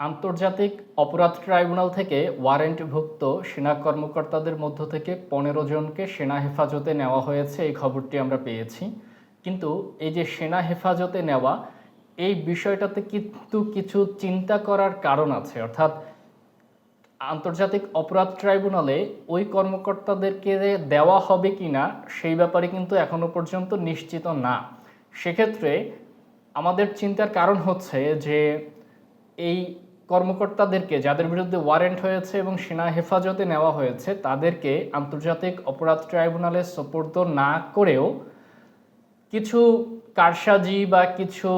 আন্তর্জাতিক অপরাধ ট্রাইব্যুনাল থেকে ওয়ারেন্টভুক্ত সেনা কর্মকর্তাদের মধ্য থেকে পনেরো জনকে সেনা হেফাজতে নেওয়া হয়েছে, এই খবরটি আমরা পেয়েছি। কিন্তু এই যে সেনা হেফাজতে নেওয়া, এই বিষয়টাতে কিন্তু কিছু চিন্তা করার কারণ আছে। অর্থাৎ আন্তর্জাতিক অপরাধ ট্রাইব্যুনালে ওই কর্মকর্তাদেরকে দেওয়া হবে কি না সেই ব্যাপারে কিন্তু এখনও পর্যন্ত নিশ্চিত না। সেক্ষেত্রে আমাদের চিন্তার কারণ হচ্ছে যে এই কর্মকর্তাদেরকে যাদের বিরুদ্ধে ওয়ারেন্ট হয়েছে এবং সেনা হেফাজতে নেওয়া হয়েছে, তাদেরকে আন্তর্জাতিক অপরাধ ট্রাইব্যুনালে সোপর্দ না করেও কিছু কারসাজি বা কিছু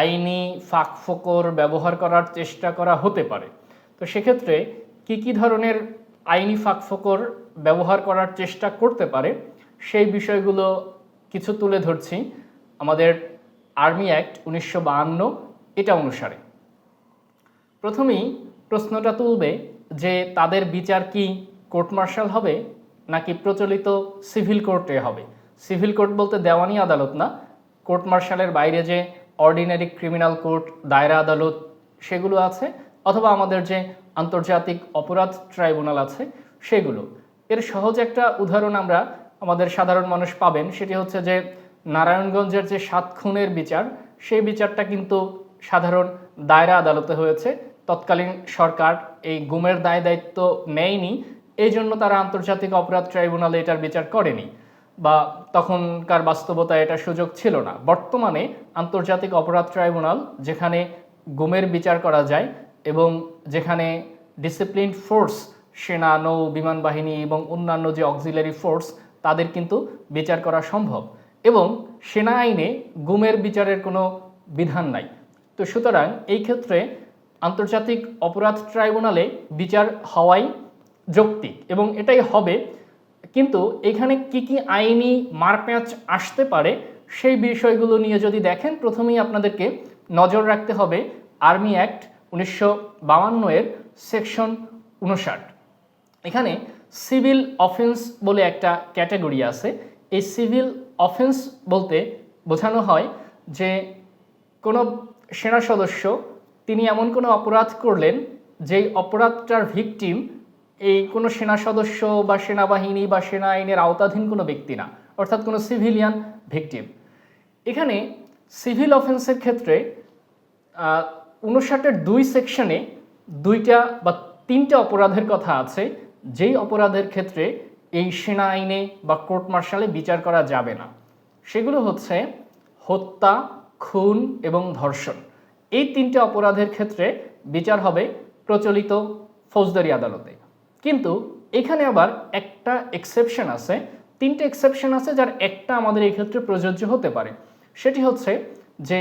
আইনি ফাঁকফোকর ব্যবহার করার চেষ্টা করা হতে পারে। তো সেক্ষেত্রে কি কি ধরনের আইনি ফাঁকফোকর ব্যবহার করার চেষ্টা করতে পারে, সেই বিষয়গুলো কিছু তুলে ধরছি। আমাদের আর্মি অ্যাক্ট উনিশশো এটা অনুসারে। প্রথমেই প্রশ্নটা তুলবে যে তাদের বিচার কি কোর্ট মার্শাল হবে নাকি প্রচলিত সিভিল কোর্টে হবে? সিভিল কোর্ট বলতে দেওয়ানি আদালত না, কোর্ট মার্শালের বাইরে যে অর্ডিনারি ক্রিমিনাল কোর্ট, দায়রা আদালত সেগুলো আছে, অথবা আমাদের যে আন্তর্জাতিক অপরাধ ট্রাইব্যুনাল আছে সেগুলো। এর সহজ একটা উদাহরণ আমরা আমাদের সাধারণ মানুষ পাবেন, সেটি হচ্ছে যে নারায়ণগঞ্জের যে সাত খুনের বিচার, সেই বিচারটা কিন্তু সাধারণ দায়রা আদালতে হয়েছে। তৎকালীন সরকার এই গুমের দায় দায়িত্ব নেয়নি এই জন্য তারা আন্তর্জাতিক অপরাধ ট্রাইব্যুনালে এটার বিচার করেনি বা তখনকার বাস্তবতায় এটা সুযোগ ছিল না। বর্তমানে আন্তর্জাতিক অপরাধ ট্রাইব্যুনাল যেখানে গুমের বিচার করা যায় এবং যেখানে ডিসিপ্লিন ফোর্স সেনা, নৌ, বিমান বাহিনী এবং অন্যান্য যে অক্সিলারি ফোর্স তাদের কিন্তু বিচার করা সম্ভব এবং সেনা আইনে গুমের বিচারের কোনো বিধান নাই। তো সুতরাং এই ক্ষেত্রে আন্তর্জাতিক অপরাধ ট্রাইব্যুনালে বিচার হওয়াই যৌক্তিক এবং এটাই হবে, কিন্তু এখানে কি কি আইনি মারপ্যাঁচ আসতে পারে সেই বিষয়গুলো নিয়ে যদি দেখেন, প্রথমেই আপনাদেরকে নজর রাখতে হবে আর্মি অ্যাক্ট উনিশশো এর সেকশন উনষাট এখানে সিভিল অফেন্স বলে একটা ক্যাটাগরি আছে। এই সিভিল অফেন্স বলতে বোঝানো হয় যে কোনো সেনা সদস্য তিনি এমন কোনো অপরাধ করলেন যেই অপরাধটার ভিকটিম এই কোনো সেনা সদস্য বা সেনাবাহিনী বা সেনা আইনের আওতাধীন কোনো ব্যক্তি না, অর্থাৎ কোনো সিভিলিয়ান ভিকটিম। এখানে সিভিল অফেন্সের ক্ষেত্রে উনষাটের দুই সেকশনে দুইটা বা তিনটা অপরাধের কথা আছে, যেই অপরাধের ক্ষেত্রে এই সেনা আইনে বা কোর্ট মার্শালে বিচার করা যাবে না। সেগুলো হচ্ছে হত্যা, খুন এবং ধর্ষণ। এই তিনটে অপরাধের ক্ষেত্রে বিচার হবে প্রচলিত ফৌজদারি আদালতে। কিন্তু এখানে আবার একটা এক্সেপশন আছে। তিনটে এক্সেপশন আছে যার একটা আমাদের এই ক্ষেত্রে প্রযোজ্য হতে পারে। সেটি হচ্ছে যে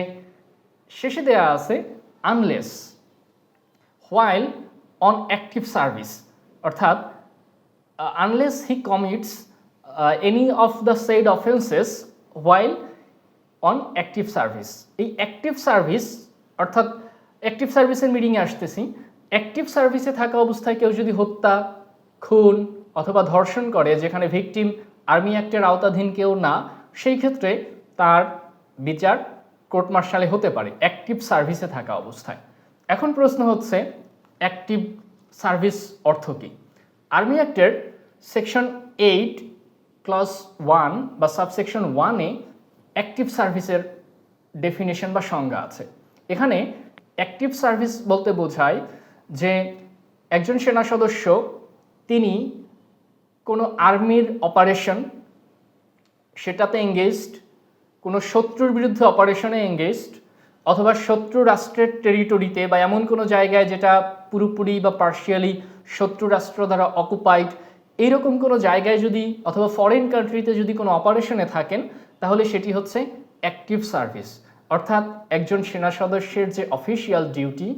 শেষে দেয়া আছে unless while on active service অর্থাৎ unless he commits any of the said offences while on active service এই অ্যাক্টিভ সার্ভিস অর্থাৎ অ্যাক্টিভ সার্ভিসের মিটিংয়ে আসতেছি। অ্যাক্টিভ সার্ভিসে থাকা অবস্থায় কেউ যদি হত্যা, খুন অথবা ধর্ষণ করে, যেখানে ভিকটিম আর্মি অ্যাক্টের আওতাধীন কেউ না, সেই ক্ষেত্রে তার বিচার কোর্ট মার্শালে হতে পারে অ্যাক্টিভ সার্ভিসে থাকা অবস্থায়। এখন প্রশ্ন হচ্ছে অ্যাক্টিভ সার্ভিস অর্থ কী? আর্মি অ্যাক্টের সেকশন এইট ক্লস ওয়ান বা সাবসেকশন ওয়ানে অ্যাক্টিভ সার্ভিসের ডেফিনেশন বা সংজ্ঞা আছে। এখানে অ্যাক্টিভ সার্ভিস বলতে বোঝায় যে একজন সেনা সদস্য, তিনি কোনো আর্মির অপারেশন সেটাতে এঙ্গেজড কোনো শত্রুর বিরুদ্ধে অপারেশনে এঙ্গেজড অথবা শত্রু রাষ্ট্রের টেরিটরিতে বা এমন কোনো জায়গায় যেটা পুরোপুরি বা পার্শিয়ালি শত্রু রাষ্ট্র দ্বারা অকুপাইড এইরকম কোনো জায়গায় যদি অথবা ফরেন কান্ট্রিতে যদি কোনো অপারেশনে থাকেন, তাহলে সেটি হচ্ছে অ্যাক্টিভ সার্ভিস অর্থাৎ একজন সেনা সদস্যের যে অফিসিয়াল ডিউটি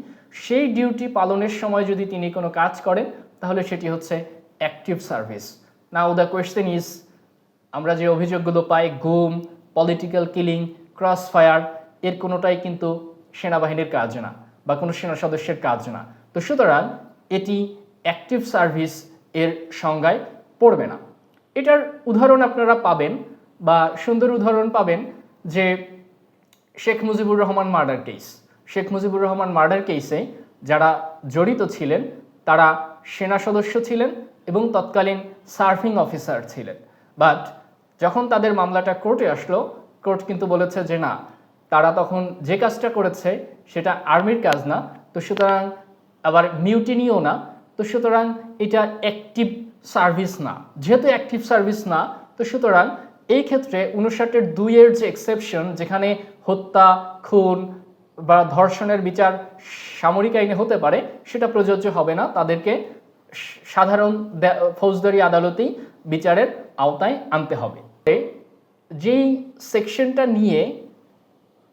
সেই ডিউটি পালনের সময় যদি তিনি কোনো কাজ করেন, তাহলে সেটি হচ্ছে অ্যাক্টিভ সার্ভিস না নাও দ্য কোয়েশ্চেন ইজ আমরা যে অভিযোগগুলো পাই, গুম পলিটিক্যাল কিলিং ক্রস ফায়ার এর কোনোটাই কিন্তু সেনাবাহিনীর কাজ না বা কোনো সেনা সদস্যের কাজ না। তো সুতরাং এটি অ্যাক্টিভ সার্ভিস এর সংজ্ঞায় পড়বে না। এটার উদাহরণ আপনারা পাবেন বা সুন্দর উদাহরণ পাবেন যে Sheikh Mujibur Rahman murder case. Sheikh Mujibur Rahman murder কেসে যারা জড়িত ছিলেন, তারা সেনা সদস্য ছিলেন এবং তৎকালীন সার্ভিং অফিসার ছিলেন। বাট যখন তাদের মামলাটা কোর্টে আসলো, কোর্ট কিন্তু বলেছে যে না, তারা তখন যে কাজটা করেছে সেটা আর্মির কাজ না, তো সুতরাং আবার মিউটিনিও না, তো সুতরাং এটা অ্যাক্টিভ সার্ভিস না। যেহেতু অ্যাক্টিভ সার্ভিস না, তো সুতরাং এই ক্ষেত্রে উনষাটের দুইয়ের যে এক্সেপশন, যেখানে হত্যা, খুন বা ধর্ষণের বিচার সামরিক আইনে হতে পারে, সেটা প্রযোজ্য হবে না। তাদেরকে সাধারণ ফৌজদারি আদালতেই বিচারের আওতায় আনতে হবে। যেই সেকশনটা নিয়ে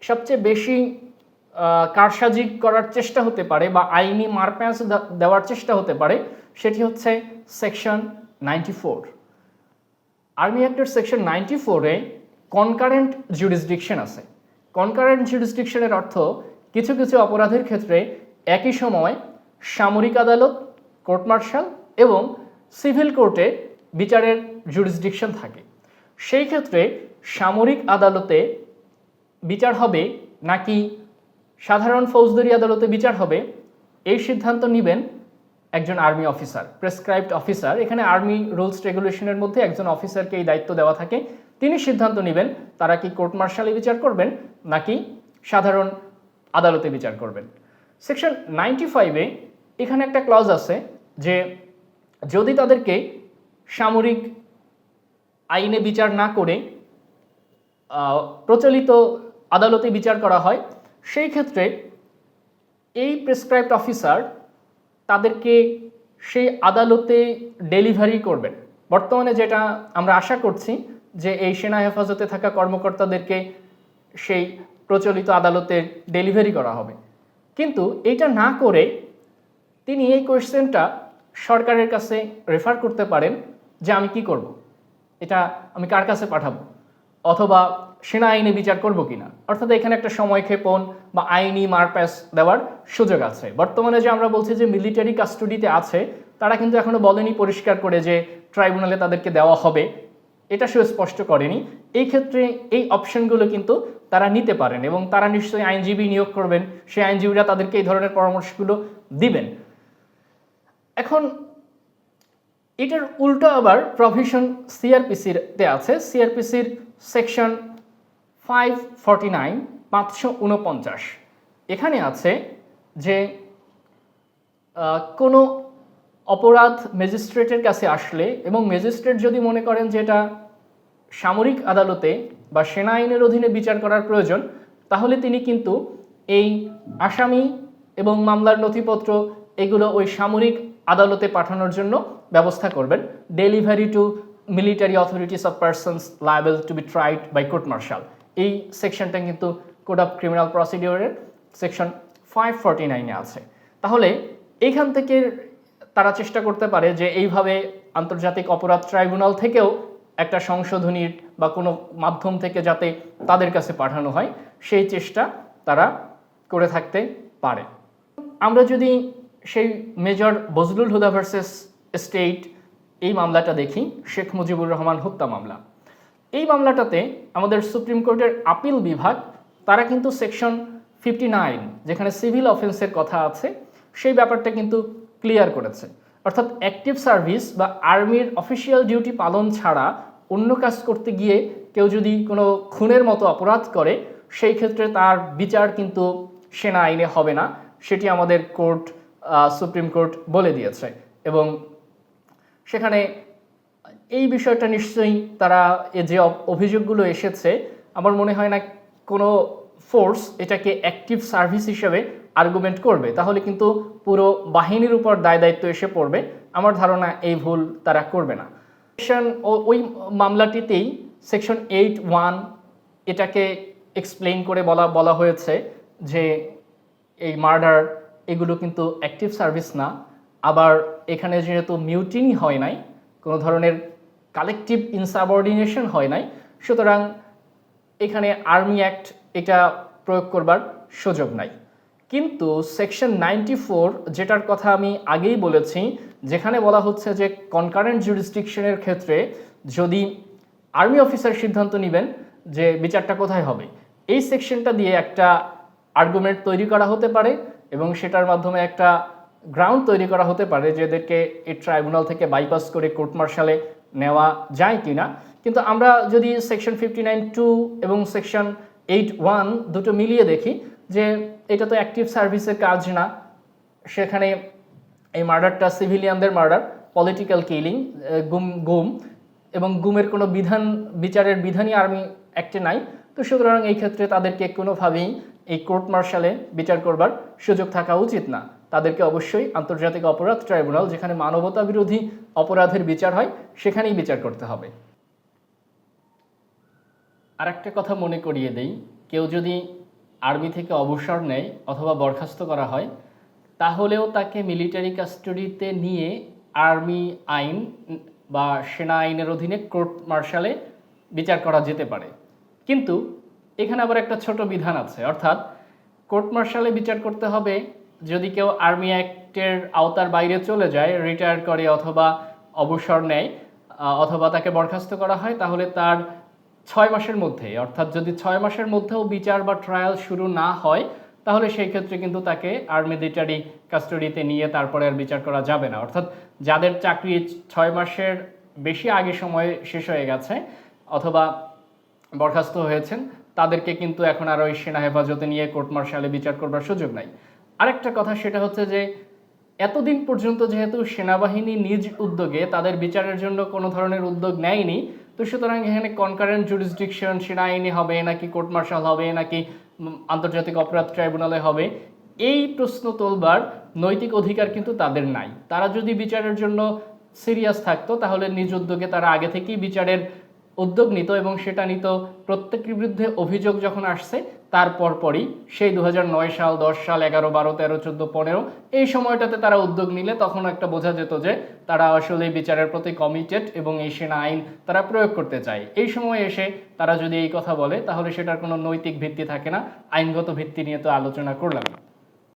সবচেয়ে বেশি কারসাজি করার চেষ্টা হতে পারে বা আইনি মারপ্যাঁচ দেওয়ার চেষ্টা হতে পারে, সেটি হচ্ছে সেকশন নাইনটি ফোর। আর্মি অ্যাক্টের সেকশন নাইনটি ফোরে কনকারেন্ট জুরিসডিকশন আছে। কনকারেন্ট জুরিসডিকশনের অর্থ কিছু কিছু অপরাধের ক্ষেত্রে একই সময় সামরিক আদালত কোর্ট মার্শাল এবং সিভিল কোর্টে বিচারের জুরিসডিকশন থাকে। সেই ক্ষেত্রে সামরিক আদালতে বিচার হবে নাকি সাধারণ ফৌজদারি আদালতে বিচার হবে, এই সিদ্ধান্ত নেবেন একজন আর্মি অফিসার প্রেসক্রাইবড অফিসার এখানে আর্মি রুলস রেগুলেশনের মধ্যে একজন অফিসারকে এই দায়িত্ব দেওয়া থাকে। তিনি সিদ্ধান্ত নেবেন তারা কি কোর্ট মার্শালে বিচার করবেন নাকি সাধারণ আদালতে বিচার করবেন। সেকশন নাইনটি ফাইভে এখানে একটা ক্লজ আছে যে যদি তাদেরকে সামরিক আইনে বিচার না করে প্রচলিত আদালতে বিচার করা হয়, সেই ক্ষেত্রে এই প্রেসক্রাইবড অফিসার তাদেরকে সেই আদালতে ডেলিভারি করবেন। বর্তমানে যেটা আমরা আশা করছি যে এই সেনা হেফাজতে থাকা কর্মকর্তাদেরকে সেই প্রচলিত আদালতে ডেলিভারি করা হবে। কিন্তু এটা না করে তিনি এই কোয়েশ্চেনটা সরকারের কাছে রেফার করতে পারেন যে আমি কি করব। এটা আমি কার কাছে পাঠাবো, অথবা সেনা আইনে বিচার করব কিনা। অর্থাৎ এখানে একটা সময়ক্ষেপণ বা আইনি মারপ্যাস দেওয়ার সুযোগ আছে। বর্তমানে যে আমরা বলছি যে মিলিটারি কাস্টডিতে আছে, তারা কিন্তু এখনও বলেনি পরিষ্কার করে যে ট্রাইব্যুনালে তাদেরকে দেওয়া হবে। এটা সে স্পষ্ট করেনি। এই ক্ষেত্রে এই অপশনগুলো কিন্তু তারা নিতে পারেন এবং তারা নিশ্চয়ই আইনজীবী নিয়োগ করবেন। সেই আইনজীবীরা তাদেরকে এই ধরনের পরামর্শগুলো দিবেন। এখন এটার উল্টো আবার প্রভিশন সিআরপিসিতে আছে। সিআরপিসির সেকশন ফাইভ ফর্টি নাইন পাঁচশো উনপঞ্চাশ। এখানে আছে যে কোনো অপরাধ ম্যাজিস্ট্রেটের কাছে আসলে এবং ম্যাজিস্ট্রেট যদি মনে করেন যে এটা সামরিক আদালতে বা সেনা আইনের অধীনে বিচার করার প্রয়োজন, তাহলে তিনি কিন্তু এই আসামি এবং মামলার নথিপত্র এগুলো ওই সামরিক আদালতে পাঠানোর জন্য ব্যবস্থা করবেন। Delivery to military authorities of persons liable to be tried by court martial এই সেকশনটা কিন্তু কোড অফ ক্রিমিনাল প্রসিডিওরের সেকশন ফাইভ ফর্টি নাইনে আছে। তাহলে এইখান থেকে তারা চেষ্টা করতে পারে যে এইভাবে আন্তর্জাতিক অপরাধ ট্রাইব্যুনাল থেকেও একটা সংশোধনীর বা কোনো মাধ্যম থেকে যাতে তাদের কাছে পাঠানো হয়, সেই চেষ্টা তারা করে থাকতে পারে। আমরা যদি সেই major Bazlul Huda versus state এই মামলাটা দেখি, শেখ মুজিবুর রহমান হত্যা মামলা। এই মামলাটাতে আমাদের সুপ্রিম কোর্টের আপিল বিভাগ, তারা কিন্তু সেকশন ফিফটি নাইন, যেখানে সিভিল অফেন্সের কথা আছে, সেই ব্যাপারটা কিন্তু ক্লিয়ার করেছে। অর্থাৎ অ্যাক্টিভ সার্ভিস বা আর্মির অফিসিয়াল ডিউটি পালন ছাড়া অন্য কাজ করতে গিয়ে কেউ যদি কোনো খুনের মতো অপরাধ করে, সেই ক্ষেত্রে তার বিচার কিন্তু সেনা আইনে হবে না। সেটি আমাদের কোর্ট সুপ্রিম কোর্ট বলে দিয়েছে এবং সেখানে এই বিষয়টা নিশ্চয়ই তারা এ যে অভিযোগগুলো এসেছে, আমার মনে হয় না কোনো ফোর্স এটাকে অ্যাক্টিভ সার্ভিস হিসেবে আর্গুমেন্ট করবে, তাহলে কিন্তু পুরো বাহিনীর উপর দায় দায়িত্ব এসে পড়বে। আমার ধারণা এই ভুল তারা করবে না। সেকশন ওই মামলাটিতেই সেকশন এইট ওয়ান এটাকে এক্সপ্লেন করে বলা বলা হয়েছে যে এই মার্ডার এগুলো কিন্তু অ্যাক্টিভ সার্ভিস না। আবার এখানে যেহেতু মিউটিনি হয় নাই, কোনো ধরনের কালেকটিভ ইনসাবঅর্ডিনেশন হয় নাই, সুতরাং এখানে আর্মি অ্যাক্ট এটা প্রয়োগ করবার সুযোগ নাই। কিন্তু সেকশন নাইনটি ফোর যেটার কথা আমি আগেই বলেছি, যেখানে বলা হচ্ছে যে কনকারেন্ট জুরিসডিকশনের ক্ষেত্রে যদি আর্মি অফিসার সিদ্ধান্ত নেবেন যে বিচারটা কোথায় হবে, এই সেকশনটা দিয়ে একটা আর্গুমেন্ট তৈরি করা হতে পারে এবং সেটার মাধ্যমে একটা গ্রাউন্ড তৈরি করা হতে পারে যে এদেরকে এই ট্রাইব্যুনাল থেকে বাইপাস করে কোর্ট মার্শালে নেওয়া যায় কিনা। কিন্তু আমরা যদি সেকশন ফিফটি নাইন টু এবং সেকশন এইট ওয়ান দুটো মিলিয়ে দেখি যে এটা তো অ্যাক্টিভ সার্ভিসের কাজ না। সেখানে এই মার্ডারটা সিভিলিয়ানদের মার্ডার পলিটিক্যাল কিলিং গুম গুম, এবং গুমের কোনো বিধান, বিচারের বিধানই আর্মি অ্যাক্টে নাই। তো সুতরাং এই ক্ষেত্রে তাদেরকে কোনোভাবেই এই কোর্ট মার্শালে বিচার করবার সুযোগ থাকা উচিত না। তাদেরকে অবশ্যই আন্তর্জাতিক অপরাধ ট্রাইব্যুনাল যেখানে মানবতা বিরোধী অপরাধের বিচার হয়, সেখানেই বিচার করতে হবে। আর একটা কথা মনে করিয়ে দেই। কেউ যদি আর্মি থেকে অবসর নেয় অথবা বরখাস্ত করা হয়, তাহলেও তাকে মিলিটারি কাস্টডিতে নিয়ে আর্মি আইন বা সেনা আইনের অধীনে কোর্ট মার্শালে বিচার করা যেতে পারে। কিন্তু এখানে আবার একটা ছোট বিধান আছে, অর্থাৎ কোর্ট মার্শালে বিচার করতে হবে যদি কেউ আর্মি অ্যাক্টের আওতার বাইরে চলে যায়, রিটায়ার করে অথবা অবসর নেয় অথবা তাকে বরখাস্ত করা হয়, তাহলে তার ছয় মাসের মধ্যে অর্থাৎ যদি ছয় মাসের মধ্যেও বিচার বা ট্রায়াল শুরু না হয়, তাহলে সেই ক্ষেত্রে কিন্তু তাকে আর্মি মিলিটারি কাস্টডিতে নিয়ে তারপরে আর বিচার করা যাবে না। অর্থাৎ যাদের চাকরি ছয় মাসের বেশি আগে সময় শেষ হয়ে গেছে অথবা বরখাস্ত হয়েছেন, তাদেরকে কিন্তু এখন আর ওই সেনা হেফাজতে নিয়ে কোর্ট মার্শালে বিচার করবার সুযোগ নাই। আরেকটা কথা সেটা হচ্ছে যে, এতদিন পর্যন্ত যেহেতু সেনাবাহিনী নিজ উদ্যোগে তাদের বিচারের জন্য কোনো ধরনের উদ্যোগ নেয়নি তো সুতরাং এখানে কনকারেন্ট জুরিসডিকশন সেনা আইনে হবে, নাকি কোর্ট মার্শাল হবে, নাকি আন্তর্জাতিক অপরাধ ট্রাইব্যুনালে হবে, এই প্রশ্ন তোলবার নৈতিক অধিকার কিন্তু তাদের নাই। তারা যদি বিচারের জন্য সিরিয়াস থাকতো, তাহলে নিজ উদ্যোগে তারা আগে থেকেই বিচারের উদ্যোগ নিত এবং সেটা নিত প্রত্যেকের বিরুদ্ধে অভিযোগ যখন আসছে তারপর পরপরই সেই দু হাজার নয় সাল, দশ সাল, এগারো, বারো, তেরো, চোদ্দ, পনেরো, এই সময়টাতে তারা উদ্যোগ নিলে তখন একটা বোঝা যেত যে তারা আসলে বিচারের প্রতি কমিটেড এবং এই সেনা আইন তারা প্রয়োগ করতে চায়। এই সময় এসে তারা যদি এই কথা বলে, তাহলে সেটার কোনো নৈতিক ভিত্তি থাকে না। আইনগত ভিত্তি নিয়ে তো আলোচনা করলাম।